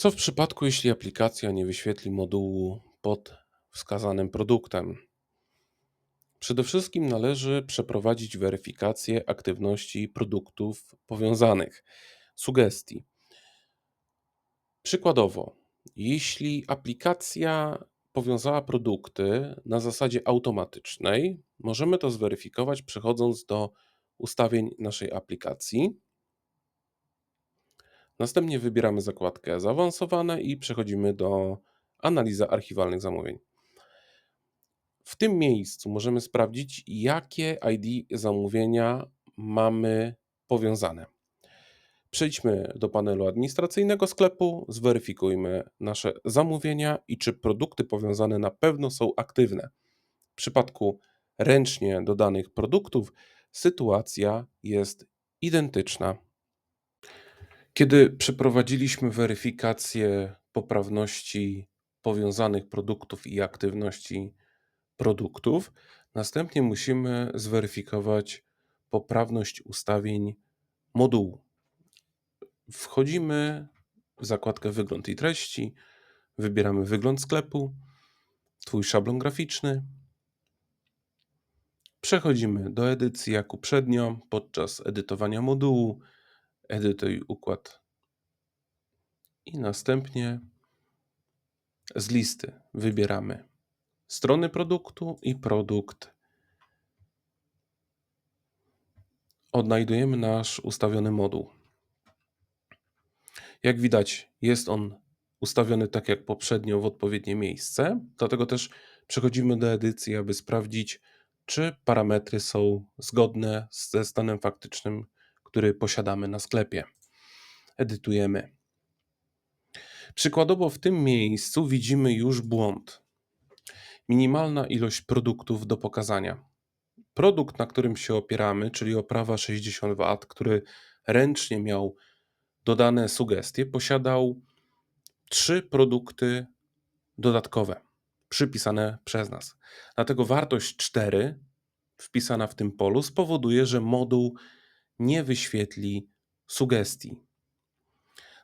Co w przypadku, jeśli aplikacja nie wyświetli modułu pod wskazanym produktem? Przede wszystkim należy przeprowadzić weryfikację aktywności produktów powiązanych, sugestii. Przykładowo, jeśli aplikacja powiązała produkty na zasadzie automatycznej, możemy to zweryfikować przechodząc do ustawień naszej aplikacji. Następnie wybieramy zakładkę Zaawansowane i przechodzimy do Analiza archiwalnych zamówień. W tym miejscu możemy sprawdzić, jakie ID zamówienia mamy powiązane. Przejdźmy do panelu administracyjnego sklepu, zweryfikujmy nasze zamówienia i czy produkty powiązane na pewno są aktywne. W przypadku ręcznie dodanych produktów sytuacja jest identyczna. Kiedy przeprowadziliśmy weryfikację poprawności powiązanych produktów i aktywności produktów, następnie musimy zweryfikować poprawność ustawień modułu. Wchodzimy w zakładkę Wygląd i treści, wybieramy wygląd sklepu, Twój szablon graficzny. Przechodzimy do edycji jak uprzednio podczas edytowania modułu. Edytuj układ. I następnie z listy wybieramy strony produktu i produkt. Odnajdujemy nasz ustawiony moduł. Jak widać, jest on ustawiony tak jak poprzednio w odpowiednie miejsce, dlatego też przechodzimy do edycji, aby sprawdzić, czy parametry są zgodne ze stanem faktycznym, który posiadamy na sklepie. Edytujemy. Przykładowo w tym miejscu widzimy już błąd. Minimalna ilość produktów do pokazania. Produkt, na którym się opieramy, czyli oprawa 60 W, który ręcznie miał dodane sugestie, posiadał trzy produkty dodatkowe przypisane przez nas. Dlatego wartość 4 wpisana w tym polu spowoduje, że moduł nie wyświetli sugestii.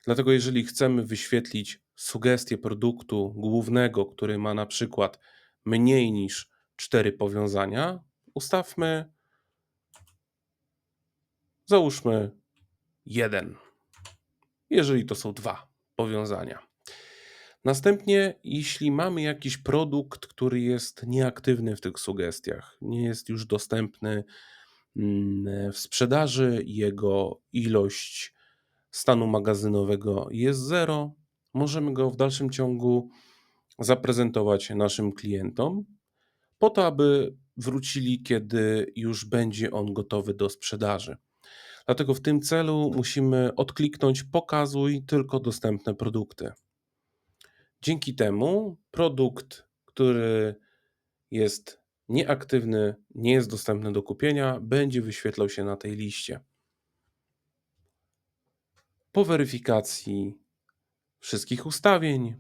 Dlatego jeżeli chcemy wyświetlić sugestię produktu głównego, który ma na przykład mniej niż 4 powiązania, ustawmy załóżmy 1. Jeżeli to są dwa powiązania. Następnie, jeśli mamy jakiś produkt, który jest nieaktywny w tych sugestiach, nie jest już dostępny w sprzedaży, jego ilość stanu magazynowego jest zero, możemy go w dalszym ciągu zaprezentować naszym klientom, po to, aby wrócili, kiedy już będzie on gotowy do sprzedaży. Dlatego w tym celu musimy odkliknąć Pokazuj tylko dostępne produkty. Dzięki temu produkt, który jest nieaktywny, nie jest dostępny do kupienia, będzie wyświetlał się na tej liście. Po weryfikacji wszystkich ustawień,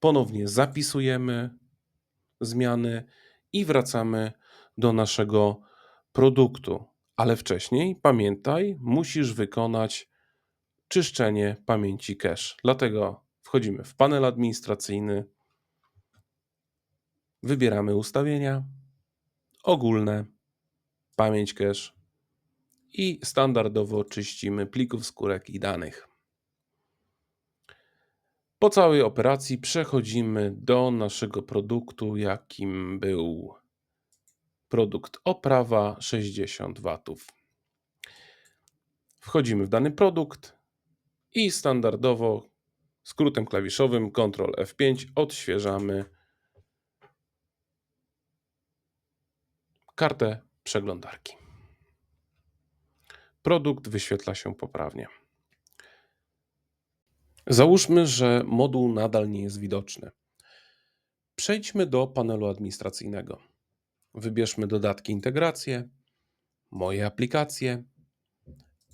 ponownie zapisujemy zmiany i wracamy do naszego produktu. Ale wcześniej pamiętaj, musisz wykonać czyszczenie pamięci cache. Dlatego wchodzimy w panel administracyjny, wybieramy ustawienia, ogólne, pamięć cache i standardowo czyścimy plików skórek i danych. Po całej operacji przechodzimy do naszego produktu, jakim był produkt oprawa 60 W. Wchodzimy w dany produkt i standardowo skrótem klawiszowym Ctrl F5 odświeżamy kartę przeglądarki. Produkt wyświetla się poprawnie. Załóżmy, że moduł nadal nie jest widoczny. Przejdźmy do panelu administracyjnego. Wybierzmy dodatki integracje, moje aplikacje.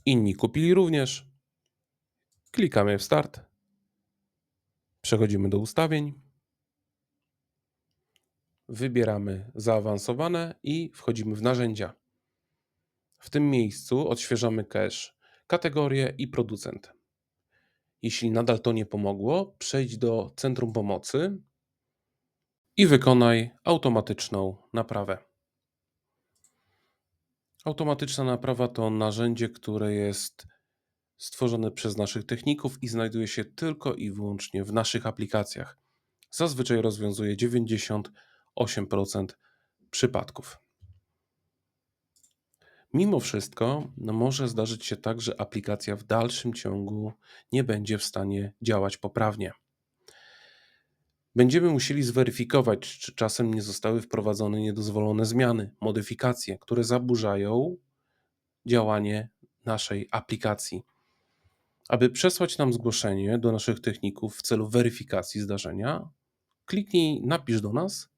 Inni kupili również. Klikamy w start. Przechodzimy do ustawień. Wybieramy zaawansowane i wchodzimy w narzędzia. W tym miejscu odświeżamy cache, kategorię i producent. Jeśli nadal to nie pomogło, przejdź do centrum pomocy i wykonaj automatyczną naprawę. Automatyczna naprawa to narzędzie, które jest stworzone przez naszych techników i znajduje się tylko i wyłącznie w naszych aplikacjach. Zazwyczaj rozwiązuje 98% przypadków. Mimo wszystko no może zdarzyć się tak, że aplikacja w dalszym ciągu nie będzie w stanie działać poprawnie. Będziemy musieli zweryfikować, czy czasem nie zostały wprowadzone niedozwolone zmiany, modyfikacje, które zaburzają działanie naszej aplikacji. Aby przesłać nam zgłoszenie do naszych techników w celu weryfikacji zdarzenia, kliknij Napisz do nas,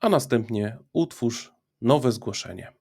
a następnie utwórz nowe zgłoszenie.